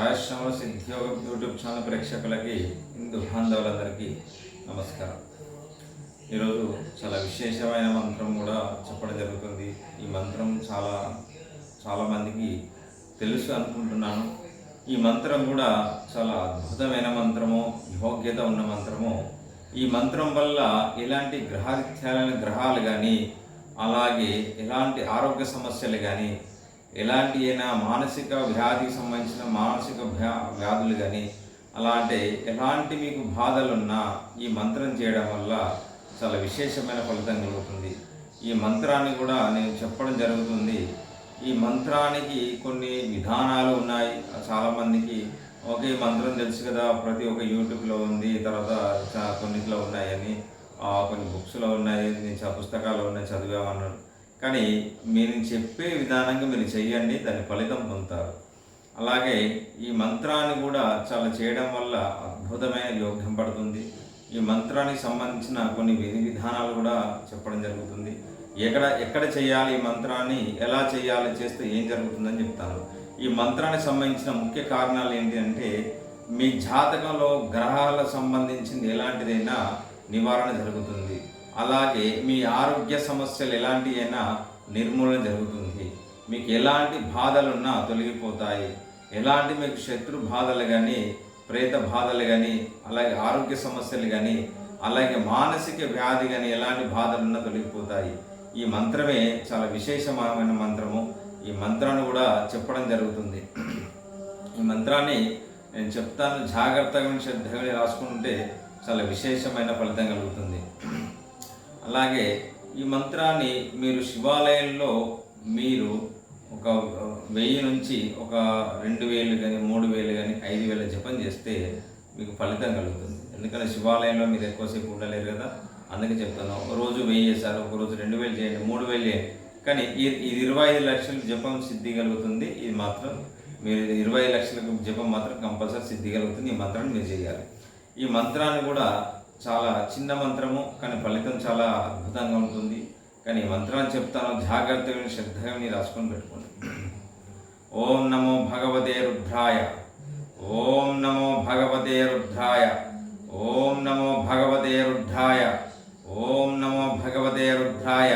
రాయశ్రమ సిద్ధియోగ YouTube channel ప్రేక్షకులకి హిందూ బాంధవులందరికీ నమస్కారం. ఈరోజు చాలా విశేషమైన మంత్రం కూడా చెప్పడం జరుగుతుంది. ఈ మంత్రం చాలా చాలామందికి తెలుసు అనుకుంటున్నాను. ఈ మంత్రం కూడా చాలా అద్భుతమైన మంత్రము యోగ్యత ఉన్న మంత్రము. ఈ మంత్రం వల్ల ఎలాంటి గ్రహారిత్యాలైన గ్రహాలు కానీ అలాగే ఎలాంటి ఆరోగ్య సమస్యలు కానీ ఎలాంటి అయినా మానసిక వ్యాధికి సంబంధించిన మానసిక వ్యా వ్యాధులు కానీ అలాంటి ఎలాంటి మీకు బాధలున్నా ఈ మంత్రం చేయడం వల్ల చాలా విశేషమైన ఫలితం కలుగుతుంది. ఈ మంత్రాన్ని కూడా నేను చెప్పడం జరుగుతుంది. ఈ మంత్రానికి కొన్ని విధానాలు ఉన్నాయి. చాలామందికి ఒకే మంత్రం తెలుసు కదా ప్రతి ఒక్క యూట్యూబ్లో ఉంది తర్వాత కొన్నిట్లో ఉన్నాయని కొన్ని బుక్స్లో ఉన్నాయి నేను పుస్తకాలు ఉన్నాయి చదివామన్నాను. కానీ మీరు చెప్పే విధానంగా మీరు చేయండి దాని ఫలితం పొందుతారు. అలాగే ఈ మంత్రాన్ని కూడా చాలా చేయడం వల్ల అద్భుతమైన యోగ్యం పడుతుంది. ఈ మంత్రానికి సంబంధించిన కొన్ని విధి విధానాలు కూడా చెప్పడం జరుగుతుంది. ఎక్కడ ఎక్కడ చేయాలి ఈ మంత్రాన్ని ఎలా చేయాలి చేస్తే ఏం జరుగుతుందని చెప్తాను. ఈ మంత్రానికి సంబంధించిన ముఖ్య కారణాలు ఏంటి అంటే మీ జాతకంలో గ్రహాల సంబంధించింది ఎలాంటిదైనా నివారణ జరుగుతుంది. అలాగే మీ ఆరోగ్య సమస్యలు ఎలాంటి అయినా నిర్మూలన జరుగుతుంది. మీకు ఎలాంటి బాధలున్నా తొలగిపోతాయి. ఎలాంటి మీకు శత్రు బాధలు కానీ ప్రేత బాధలు కానీ అలాగే ఆరోగ్య సమస్యలు కానీ అలాగే మానసిక వ్యాధి కానీ ఎలాంటి బాధలున్నా తొలగిపోతాయి. ఈ మంత్రమే చాలా విశేషమైన మంత్రము. ఈ మంత్రాన్ని కూడా చెప్పడం జరుగుతుంది. ఈ మంత్రాన్ని నేను చెప్తాను. జాగ్రత్తగా శ్రద్ధగా రాసుకుంటే చాలా విశేషమైన ఫలితం కలుగుతుంది. అలాగే ఈ మంత్రాన్ని మీరు శివాలయంలో మీరు ఒక వెయ్యి నుంచి ఒక రెండు వేలు కానీ మూడు వేలు కానీ ఐదు వేల జపం చేస్తే మీకు ఫలితం కలుగుతుంది. ఎందుకంటే శివాలయంలో మీరు ఎక్కువసేపు ఉండలేరు కదా అందుకే చెప్తాను ఒక రోజు వెయ్యి చేశారు ఒక రోజు రెండు వేలు చేయండి మూడు వేలు చేయండి. కానీ ఇది ఇరవై ఐదు లక్షలు జపం సిద్ధి కలుగుతుంది ఇది మాత్రం మీరు ఇరవై ఐదు లక్షలకు జపం మాత్రం కంపల్సరీ సిద్ధి కలుగుతుంది ఈ మంత్రాన్ని మీరు చేయాలి. ఈ మంత్రాన్ని కూడా చాలా చిన్న మంత్రము కానీ ఫలితం చాలా అద్భుతంగా ఉంటుంది. కానీ ఈ మంత్రాన్ని చెప్తాను జాగ్రత్తగా శ్రద్ధగా మీరు రాసుకొని పెట్టుకోండి. ఓం నమో భగవతే రుద్రాయ. ఓం నమో భగవతే రుద్రాయ. ఓం నమో భగవతే రుద్రాయ. ఓం నమో భగవతే రుద్రాయ.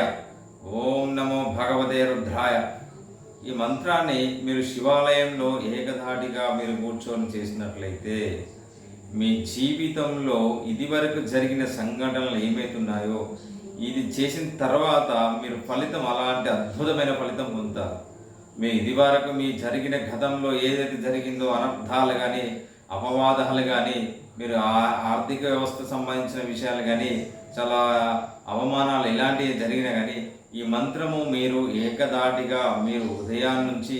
ఓం నమో భగవతే రుద్రాయ. ఈ మంత్రాన్ని మీరు శివాలయంలో ఏకధాటిగా మీరు కూర్చొని చేసినట్లయితే మీ జీవితంలో ఇదివరకు జరిగిన సంఘటనలు ఏమైతున్నాయో ఇది చేసిన తర్వాత మీరు ఫలితం అలాంటి అద్భుతమైన ఫలితం పొందుతారు. మీ ఇదివరకు మీ జరిగిన గతంలో ఏదైతే జరిగిందో అనర్థాలు కానీ అపవాదాలు కానీ మీరు ఆ- ఆర్థిక వ్యవస్థ సంబంధించిన విషయాలు కానీ చాలా అవమానాలు ఇలాంటివి జరిగినా కానీ ఈ మంత్రము మీరు ఏకదాటిగా మీరు ఉదయాన్నుంచి నుంచి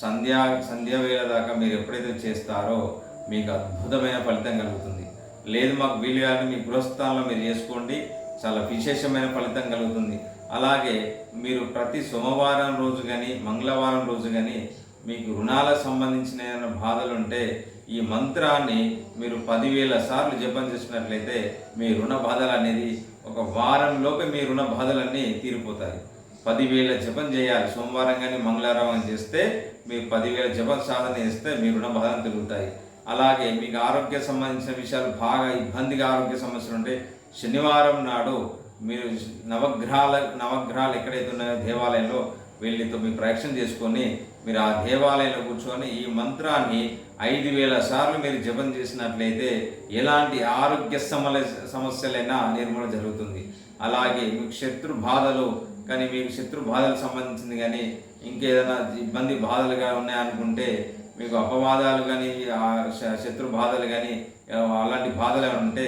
సంధ్యా సంధ్యావేళ దాకా మీరు ఎప్పుడైతే చేస్తారో మీకు అద్భుతమైన ఫలితం కలుగుతుంది. లేదు మాకు వీలు కానీ మీ గృహస్థానంలో మీరు చేసుకోండి. చాలా విశేషమైన ఫలితం కలుగుతుంది. అలాగే మీరు ప్రతి సోమవారం రోజు కానీ మంగళవారం రోజు కానీ మీకు రుణాలకు సంబంధించిన ఏదైనా బాధలు ఉంటే ఈ మంత్రాన్ని మీరు పదివేల సార్లు జపం చేసినట్లయితే మీ రుణ బాధలు అనేది ఒక వారంలోపే మీ రుణ బాధలన్నీ తీరిపోతాయి. పదివేల జపం చేయాలి. సోమవారం కానీ మంగళవారం కానీ చేస్తే మీరు పదివేల జపం సాధన చేస్తే మీ రుణ బాధలు తిరుగుతాయి అలాగే మీకు ఆరోగ్య సంబంధించిన విషయాలు బాగా ఇబ్బందిగా ఆరోగ్య సమస్యలు ఉంటే శనివారం నాడు మీరు నవగ్రహాల నవగ్రహాలు ఎక్కడైతే ఉన్నాయో దేవాలయంలో వెళ్ళి తొమ్మిది ప్రయక్షణ చేసుకొని మీరు ఆ దేవాలయంలో కూర్చొని ఈ మంత్రాన్ని ఐదు వేల సార్లు మీరు జపం చేసినట్లయితే ఎలాంటి ఆరోగ్య సమల సమస్యలైనా నిర్మూలన జరుగుతుంది. అలాగే మీకు శత్రు బాధలు కానీ మీకు శత్రు బాధలకు సంబంధించింది కానీ ఇంకేదైనా ఇబ్బంది బాధలుగా ఉన్నాయనుకుంటే మీకు అపవాదాలు కానీ ఆ శ- శత్రు బాధలు కానీ అలాంటి బాధలు ఏమైనా ఉంటే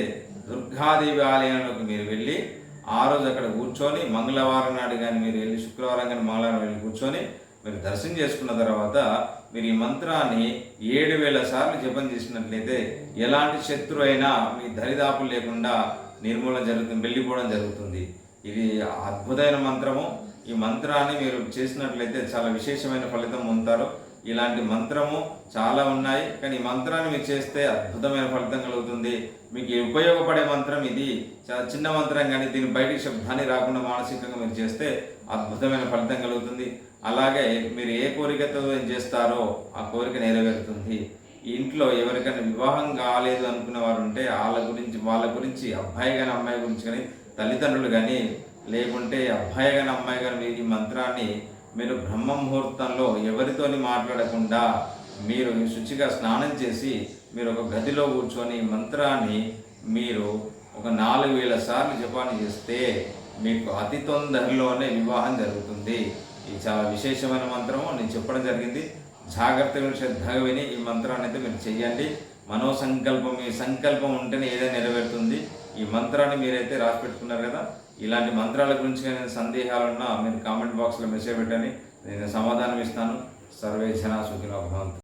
దుర్గాదేవి ఆలయంలోకి మీరు వెళ్ళి ఆ రోజు అక్కడ కూర్చొని మంగళవారం నాడు కానీ మీరు వెళ్ళి శుక్రవారం కానీ మంగళవారం వెళ్ళి కూర్చొని మీరు దర్శనం చేసుకున్న తర్వాత మీరు ఈ మంత్రాన్ని ఏడు వేల సార్లు జపం చేసినట్లయితే ఎలాంటి శత్రు అయినా మీ దరిదాపులు లేకుండా నిర్మూలన జరుగుతుంది వెళ్ళిపోవడం జరుగుతుంది. ఇది అద్భుతమైన మంత్రము. ఈ మంత్రాన్ని మీరు చేసినట్లయితే చాలా విశేషమైన ఫలితం పొందుతారు. ఇలాంటి మంత్రము చాలా ఉన్నాయి. కానీ ఈ మంత్రాన్ని మీరు చేస్తే అద్భుతమైన ఫలితం కలుగుతుంది. మీకు ఉపయోగపడే మంత్రం ఇది. చాలా చిన్న మంత్రం కానీ దీని బయటికి శబ్దాన్ని రాకుండా మానసికంగా మీరు చేస్తే అద్భుతమైన ఫలితం కలుగుతుంది. అలాగే మీరు ఏ కోరికతో ఏం చేస్తారో ఆ కోరిక నెరవేరుతుంది. ఇంట్లో ఎవరికైనా వివాహం కాలేదు అనుకునే వారు ఉంటే వాళ్ళ గురించి వాళ్ళ గురించి అబ్బాయి కానీ అమ్మాయి గురించి కానీ తల్లిదండ్రులు కానీ లేకుంటే అబ్బాయి కానీ అమ్మాయి కానీ మీరు ఈ మంత్రాన్ని మీరు బ్రహ్మ ముహూర్తంలో ఎవరితోని మాట్లాడకుండా మీరు శుచిగా స్నానం చేసి మీరు ఒక గదిలో కూర్చొని ఈ మంత్రాన్ని మీరు ఒక నాలుగు వేల సార్లు జపాన్ని చేస్తే మీకు అతి తొందరలోనే వివాహం జరుగుతుంది. ఇది చాలా విశేషమైన మంత్రము. నేను చెప్పడం జరిగింది. జాగ్రత్తగా శ్రద్ధగా విని ఈ మంత్రాన్ని అయితే మీరు చెయ్యండి. మనోసంకల్పం మీ సంకల్పం ఉంటేనే ఏదైనా నెరవేరుతుంది. ఈ మంత్రాన్ని మీరైతే రాసి పెట్టుకున్నారు కదా ఇలాంటి మంత్రాల గురించి నేను సందేహాలున్నా మీరు కామెంట్ బాక్స్లో మెసేజ్ పెట్టని నేను సమాధానం ఇస్తాను. సర్వే జన సుఖినో భవంతు.